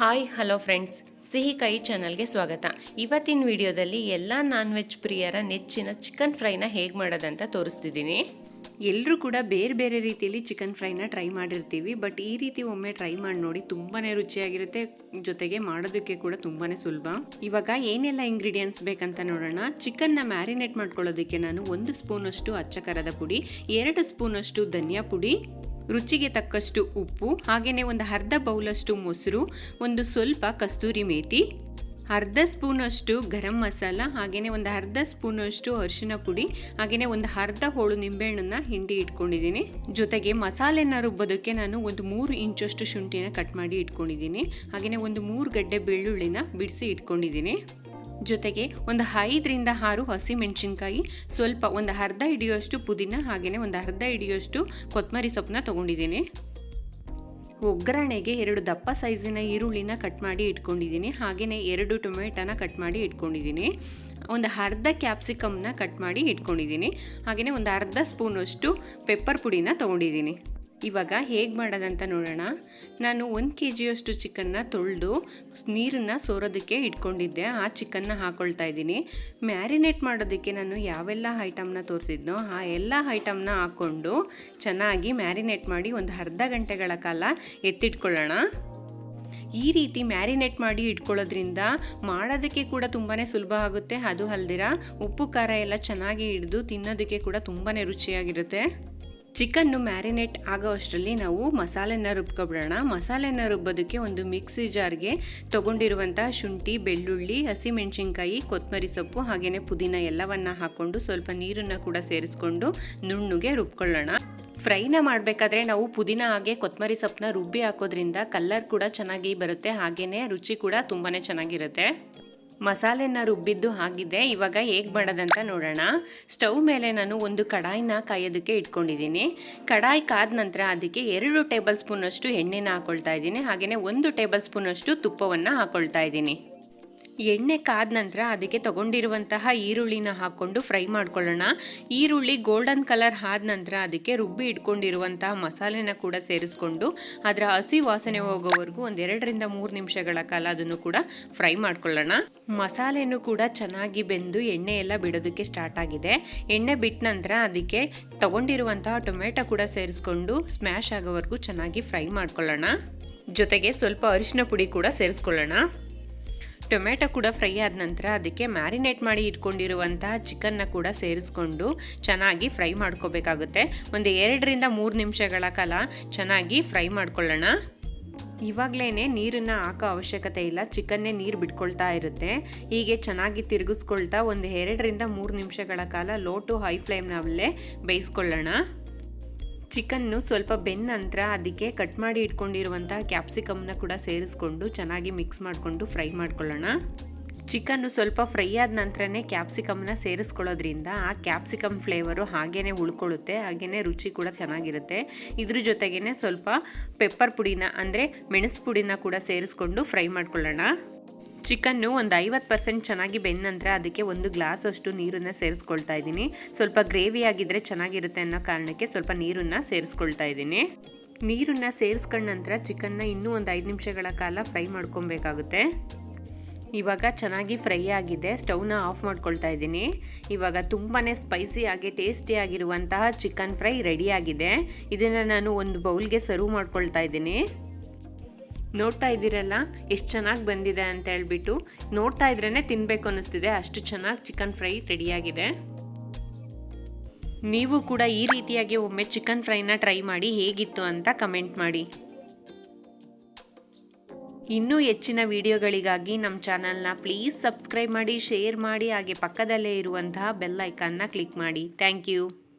Hi, hello friends. ಸಿಹಿ ಕೈ ಚಾನಲ್ಗೆ ಸ್ವಾಗತ. ಇವತ್ತಿನ ವಿಡಿಯೋದಲ್ಲಿ ಎಲ್ಲ ನಾನ್ ವೆಜ್ ಪ್ರಿಯರ ನೆಚ್ಚಿನ ಚಿಕನ್ ಫ್ರೈನ ಹೇಗೆ ಮಾಡೋದಂತ ತೋರಿಸ್ತಿದ್ದೀನಿ. ಎಲ್ಲರೂ ಕೂಡ ಬೇರೆ ಬೇರೆ ರೀತಿಯಲ್ಲಿ ಚಿಕನ್ ಫ್ರೈನ ಟ್ರೈ ಮಾಡಿರ್ತೀವಿ. ಬಟ್ ಈ ರೀತಿ ಒಮ್ಮೆ ಟ್ರೈ ಮಾಡಿ ನೋಡಿ ತುಂಬಾ ರುಚಿಯಾಗಿರುತ್ತೆ. ಜೊತೆಗೆ ಮಾಡೋದಕ್ಕೆ ಕೂಡ ತುಂಬಾ ಸುಲಭ. ಇವಾಗ ಏನೆಲ್ಲ ಇಂಗ್ರೀಡಿಯೆಂಟ್ಸ್ ಬೇಕಂತ ನೋಡೋಣ. ಚಿಕನ್ನ ಮ್ಯಾರಿನೇಟ್ ಮಾಡ್ಕೊಳ್ಳೋದಕ್ಕೆ ನಾನು ಒಂದು ಸ್ಪೂನಷ್ಟು ಅಚ್ಚ ಖಾರದ ಪುಡಿ, ಎರಡು ಸ್ಪೂನಷ್ಟು ಧನಿಯಾ ಪುಡಿ ರುಚಿಗೆ ತಕ್ಕಷ್ಟು ಉಪ್ಪು ಹಾಗೆಯೇ ಒಂದು ಅರ್ಧ ಬೌಲಷ್ಟು ಮೊಸರು, ಒಂದು ಸ್ವಲ್ಪ ಕಸ್ತೂರಿ ಮೇಥಿ, ಅರ್ಧ ಸ್ಪೂನಷ್ಟು ಗರಂ ಮಸಾಲ ಹಾಗೆಯೇ ಒಂದು ಅರ್ಧ ಸ್ಪೂನಷ್ಟು ಅರಿಶಿನ ಪುಡಿ ಹಾಗೆಯೇ ಒಂದು ಅರ್ಧ ಹೋಳು ನಿಂಬೆಹಣ್ಣನ್ನು ಹಿಂಡಿ ಇಟ್ಕೊಂಡಿದ್ದೀನಿ. ಜೊತೆಗೆ ಮಸಾಲೆನ ರುಬ್ಬೋದಕ್ಕೆ ನಾನು ಒಂದು ಮೂರು ಇಂಚಷ್ಟು ಶುಂಠಿನ ಕಟ್ ಮಾಡಿ ಇಟ್ಕೊಂಡಿದ್ದೀನಿ. ಹಾಗೆಯೇ ಒಂದು ಮೂರು ಗಡ್ಡೆ ಬೆಳ್ಳುಳ್ಳಿನ ಬಿಡಿಸಿ ಇಟ್ಕೊಂಡಿದ್ದೀನಿ. ಜೊತೆಗೆ ಒಂದು ಐದರಿಂದ ಆರು ಹಸಿ ಮೆಣಸಿನ್ಕಾಯಿ, ಸ್ವಲ್ಪ ಒಂದು ಅರ್ಧ ಹಿಡಿಯುವಷ್ಟು ಪುದೀನ ಹಾಗೆಯೇ ಒಂದು ಅರ್ಧ ಹಿಡಿಯುವಷ್ಟು ಕೊತ್ತಂಬರಿ ಸೊಪ್ಪನ್ನ ತೊಗೊಂಡಿದ್ದೀನಿ. ಒಗ್ಗರಣೆಗೆ ಎರಡು ದಪ್ಪ ಸೈಜಿನ ಈರುಳ್ಳಿನ ಕಟ್ ಮಾಡಿ ಇಟ್ಕೊಂಡಿದ್ದೀನಿ. ಹಾಗೆಯೇ ಎರಡು ಟೊಮೆಟೊನ ಕಟ್ ಮಾಡಿ ಇಟ್ಕೊಂಡಿದ್ದೀನಿ. ಒಂದು ಅರ್ಧ ಕ್ಯಾಪ್ಸಿಕಮ್ನ ಕಟ್ ಮಾಡಿ ಇಟ್ಕೊಂಡಿದ್ದೀನಿ. ಹಾಗೆಯೇ ಒಂದು ಅರ್ಧ ಸ್ಪೂನಷ್ಟು ಪೆಪ್ಪರ್ ಪುಡಿನ ತೊಗೊಂಡಿದ್ದೀನಿ. ಇವಾಗ ಹೇಗೆ ಮಾಡೋದಂತ ನೋಡೋಣ. ನಾನು ಒಂದು ಕೆ ಜಿಯಷ್ಟು ಚಿಕನ್ನ ತೊಳೆದು ನೀರನ್ನು ಸೋರೋದಕ್ಕೆ ಇಟ್ಕೊಂಡಿದ್ದೆ. ಆ ಚಿಕನ್ನ ಹಾಕ್ಕೊಳ್ತಾ ಇದ್ದೀನಿ. ಮ್ಯಾರಿನೇಟ್ ಮಾಡೋದಕ್ಕೆ ನಾನು ಯಾವೆಲ್ಲ ಐಟಮ್ನ ತೋರಿಸಿದ್ನೋ ಆ ಎಲ್ಲ ಐಟಮ್ನ ಹಾಕ್ಕೊಂಡು ಚೆನ್ನಾಗಿ ಮ್ಯಾರಿನೇಟ್ ಮಾಡಿ ಒಂದು ಅರ್ಧ ಗಂಟೆಗಳ ಕಾಲ ಎತ್ತಿಟ್ಕೊಳ್ಳೋಣ. ಈ ರೀತಿ ಮ್ಯಾರಿನೇಟ್ ಮಾಡಿ ಇಟ್ಕೊಳ್ಳೋದ್ರಿಂದ ಮಾಡೋದಕ್ಕೆ ಕೂಡ ತುಂಬಾ ಸುಲಭ ಆಗುತ್ತೆ. ಅದು ಅಲ್ದಿರ ಉಪ್ಪು ಖಾರ ಎಲ್ಲ ಚೆನ್ನಾಗಿ ಹಿಡಿದು ತಿನ್ನೋದಕ್ಕೆ ಕೂಡ ತುಂಬಾ ರುಚಿಯಾಗಿರುತ್ತೆ. ಚಿಕನ್ನು ಮ್ಯಾರಿನೇಟ್ ಆಗೋ ಅಷ್ಟರಲ್ಲಿ ನಾವು ಮಸಾಲೆನ ರುಬ್ಕೊಬಿಡೋಣ. ಮಸಾಲೆನ ರುಬ್ಬೋದಕ್ಕೆ ಒಂದು ಮಿಕ್ಸಿ ಜಾರ್ಗೆ ತೊಗೊಂಡಿರುವಂಥ ಶುಂಠಿ, ಬೆಳ್ಳುಳ್ಳಿ, ಹಸಿಮೆಣಸಿನ್ಕಾಯಿ ಕೊತ್ತಂಬರಿ ಸೊಪ್ಪು ಹಾಗೆಯೇ ಪುದೀನ ಎಲ್ಲವನ್ನು ಹಾಕ್ಕೊಂಡು ಸ್ವಲ್ಪ ನೀರನ್ನು ಕೂಡ ಸೇರಿಸ್ಕೊಂಡು ನುಣ್ಣಗೆ ರುಬ್ಕೊಳ್ಳೋಣ. ಫ್ರೈನ ಮಾಡಬೇಕಾದ್ರೆ ನಾವು ಪುದೀನ ಹಾಗೆ ಕೊತ್ತಂಬರಿ ಸೊಪ್ಪನ್ನ ರುಬ್ಬಿ ಹಾಕೋದ್ರಿಂದ ಕಲ್ಲರ್ ಕೂಡ ಚೆನ್ನಾಗಿ ಬರುತ್ತೆ. ಹಾಗೆಯೇ ರುಚಿ ಕೂಡ ತುಂಬಾ ಚೆನ್ನಾಗಿರುತ್ತೆ. ಮಸಾಲೆನ ರುಬ್ಬಿದ್ದು ಆಗಿದೆ ಇವಾಗ ಹೇಗೆ ಮಾಡೋದಂತ ನೋಡೋಣ. ಸ್ಟವ್ ಮೇಲೆ ನಾನು ಒಂದು ಕಡಾಯಿನ ಕಾಯೋದಕ್ಕೆ ಇಟ್ಕೊಂಡಿದ್ದೀನಿ. ಕಡಾಯಿ ಕಾದ ನಂತರ ಅದಕ್ಕೆ ಎರಡು ಟೇಬಲ್ ಸ್ಪೂನಷ್ಟು ಎಣ್ಣೆನ ಹಾಕೊಳ್ತಾ ಇದ್ದೀನಿ. ಹಾಗೆಯೇ ಒಂದು ಟೇಬಲ್ ಸ್ಪೂನಷ್ಟು ತುಪ್ಪವನ್ನು ಹಾಕೊಳ್ತಾ ಇದ್ದೀನಿ. ಎಣ್ಣೆ ಕಾದ ನಂತರ ಅದಕ್ಕೆ ತಗೊಂಡಿರುವಂತಹ ಈರುಳ್ಳಿನ ಹಾಕೊಂಡು ಫ್ರೈ ಮಾಡ್ಕೊಳ್ಳೋಣ. ಈರುಳ್ಳಿ ಗೋಲ್ಡನ್ ಕಲರ್ ಆದ ನಂತರ ಅದಕ್ಕೆ ರುಬ್ಬಿ ಇಟ್ಕೊಂಡಿರುವಂತಹ ಮಸಾಲೆನ ಕೂಡ ಸೇರಿಸ್ಕೊಂಡು ಅದರ ಹಸಿ ವಾಸನೆ ಹೋಗೋವರೆಗೂ ಒಂದೆರಡರಿಂದ ಮೂರು ನಿಮಿಷಗಳ ಕಾಲ ಅದನ್ನು ಕೂಡ ಫ್ರೈ ಮಾಡ್ಕೊಳ್ಳೋಣ. ಮಸಾಲೆನೂ ಕೂಡ ಚೆನ್ನಾಗಿ ಬೆಂದು ಎಣ್ಣೆ ಎಲ್ಲ ಬಿಡೋದಕ್ಕೆ ಸ್ಟಾರ್ಟ್ ಆಗಿದೆ. ಎಣ್ಣೆ ಬಿಟ್ಟ ನಂತರ ಅದಕ್ಕೆ ತಗೊಂಡಿರುವಂತಹ ಟೊಮೆಟೊ ಕೂಡ ಸೇರಿಸ್ಕೊಂಡು ಸ್ಮ್ಯಾಶ್ ಆಗೋವರೆಗೂ ಚೆನ್ನಾಗಿ ಫ್ರೈ ಮಾಡ್ಕೊಳ್ಳೋಣ. ಜೊತೆಗೆ ಸ್ವಲ್ಪ ಅರಿಶಿನ ಪುಡಿ ಕೂಡ ಸೇರಿಸ್ಕೊಳ್ಳೋಣ. ಟೊಮೆಟೊ ಕೂಡ ಫ್ರೈ ಆದ ನಂತರ ಅದಕ್ಕೆ ಮ್ಯಾರಿನೇಟ್ ಮಾಡಿ ಇಟ್ಕೊಂಡಿರುವಂತಹ ಚಿಕನ್ನ ಕೂಡ ಸೇರಿಸ್ಕೊಂಡು ಚೆನ್ನಾಗಿ ಫ್ರೈ ಮಾಡ್ಕೋಬೇಕಾಗುತ್ತೆ. ಒಂದು ಎರಡರಿಂದ ಮೂರು ನಿಮಿಷಗಳ ಕಾಲ ಚೆನ್ನಾಗಿ ಫ್ರೈ ಮಾಡ್ಕೊಳ್ಳೋಣ. ಇವಾಗಲೇ ನೀರನ್ನು ಹಾಕೋ ಅವಶ್ಯಕತೆ ಇಲ್ಲ. ಚಿಕನ್ನೇ ನೀರು ಬಿಟ್ಕೊಳ್ತಾ ಇರುತ್ತೆ. ಹೀಗೆ ಚೆನ್ನಾಗಿ ತಿರುಗಿಸ್ಕೊಳ್ತಾ ಒಂದು ಎರಡರಿಂದ ಮೂರು ನಿಮಿಷಗಳ ಕಾಲ ಲೋ ಟು ಹೈ ಫ್ಲೇಮ್ನಲ್ಲೇ ಬೇಯಿಸ್ಕೊಳ್ಳೋಣ. ಚಿಕನ್ನು ಸ್ವಲ್ಪ ಬೆನ್ನ ನಂತರ ಅದಕ್ಕೆ ಕಟ್ ಮಾಡಿ ಇಟ್ಕೊಂಡಿರುವಂಥ ಕ್ಯಾಪ್ಸಿಕಮ್ನ ಕೂಡ ಸೇರಿಸ್ಕೊಂಡು ಚೆನ್ನಾಗಿ ಮಿಕ್ಸ್ ಮಾಡಿಕೊಂಡು ಫ್ರೈ ಮಾಡ್ಕೊಳ್ಳೋಣ. ಚಿಕನ್ನು ಸ್ವಲ್ಪ ಫ್ರೈ ಆದ ನಂತರನೇ ಕ್ಯಾಪ್ಸಿಕಮ್ನ ಸೇರಿಸ್ಕೊಳ್ಳೋದ್ರಿಂದ ಆ ಕ್ಯಾಪ್ಸಿಕಮ್ ಫ್ಲೇವರು ಹಾಗೇ ಉಳ್ಕೊಳ್ಳುತ್ತೆ ಹಾಗೇ ರುಚಿ ಕೂಡ ಚೆನ್ನಾಗಿರುತ್ತೆ. ಇದ್ರ ಜೊತೆಗೇ ಸ್ವಲ್ಪ ಪೆಪ್ಪರ್ ಪುಡಿನ ಅಂದರೆ ಮೆಣಸು ಪುಡಿನ ಕೂಡ ಸೇರಿಸ್ಕೊಂಡು ಫ್ರೈ ಮಾಡ್ಕೊಳ್ಳೋಣ. ಚಿಕನ್ನು ಒಂದು ಐವತ್ತು ಪರ್ಸೆಂಟ್ ಚೆನ್ನಾಗಿ ಬೆಂದ ನಂತರ ಅದಕ್ಕೆ ಒಂದು ಗ್ಲಾಸ್ ಅಷ್ಟು ನೀರನ್ನು ಸೇರಿಸ್ಕೊಳ್ತಾ ಇದ್ದೀನಿ. ಸ್ವಲ್ಪ ಗ್ರೇವಿ ಆಗಿದ್ದರೆ ಚೆನ್ನಾಗಿರುತ್ತೆ ಅನ್ನೋ ಕಾರಣಕ್ಕೆ ಸ್ವಲ್ಪ ನೀರನ್ನು ಸೇರಿಸ್ಕೊಳ್ತಾ ಇದ್ದೀನಿ. ನೀರನ್ನು ಸೇರಿಸ್ಕೊಂಡ ನಂತರ ಚಿಕನ್ನ ಇನ್ನೂ ಒಂದು ಐದು ನಿಮಿಷಗಳ ಕಾಲ ಫ್ರೈ ಮಾಡ್ಕೊಬೇಕಾಗುತ್ತೆ. ಇವಾಗ ಚೆನ್ನಾಗಿ ಫ್ರೈ ಆಗಿದೆ. ಸ್ಟೌವ್ನ ಆಫ್ ಮಾಡ್ಕೊಳ್ತಾ ಇದ್ದೀನಿ. ಇವಾಗ ತುಂಬಾ ಸ್ಪೈಸಿ ಆಗಿ ಚಿಕನ್ ಫ್ರೈ ರೆಡಿಯಾಗಿದೆ ಇದನ್ನು ನಾನು ಒಂದು ಬೌಲ್ಗೆ ಸರ್ವ್ ಮಾಡ್ಕೊಳ್ತಾ ಇದ್ದೀನಿ. ನೋಡ್ತಾ ಇದ್ದೀರಲ್ಲ? ಎಷ್ಟು ಚೆನ್ನಾಗಿ ಬಂದಿದೆ ಅಂತ ಹೇಳ್ಬಿಟ್ಟು. ನೋಡ್ತಾ ಇದ್ರೇ ತಿನ್ನಬೇಕು ಅನ್ನಿಸ್ತಿದೆ. ಅಷ್ಟು ಚೆನ್ನಾಗಿ ಚಿಕನ್ ಫ್ರೈ ರೆಡಿಯಾಗಿದೆ. ನೀವು ಕೂಡ ಈ ರೀತಿಯಾಗಿ ಒಮ್ಮೆ ಚಿಕನ್ ಫ್ರೈನ ಟ್ರೈ ಮಾಡಿ ಹೇಗಿತ್ತು ಅಂತ ಕಮೆಂಟ್ ಮಾಡಿ. ಇನ್ನೂ ಹೆಚ್ಚಿನ ವಿಡಿಯೋಗಳಿಗಾಗಿ ನಮ್ಮ ಚಾನಲ್ನ ಪ್ಲೀಸ್ ಸಬ್ಸ್ಕ್ರೈಬ್ ಮಾಡಿ, ಶೇರ್ ಮಾಡಿ, ಹಾಗೆ ಪಕ್ಕದಲ್ಲೇ ಇರುವಂತಹ ಬೆಲ್ ಐಕಾನ್ನ ಕ್ಲಿಕ್ ಮಾಡಿ. Thank you.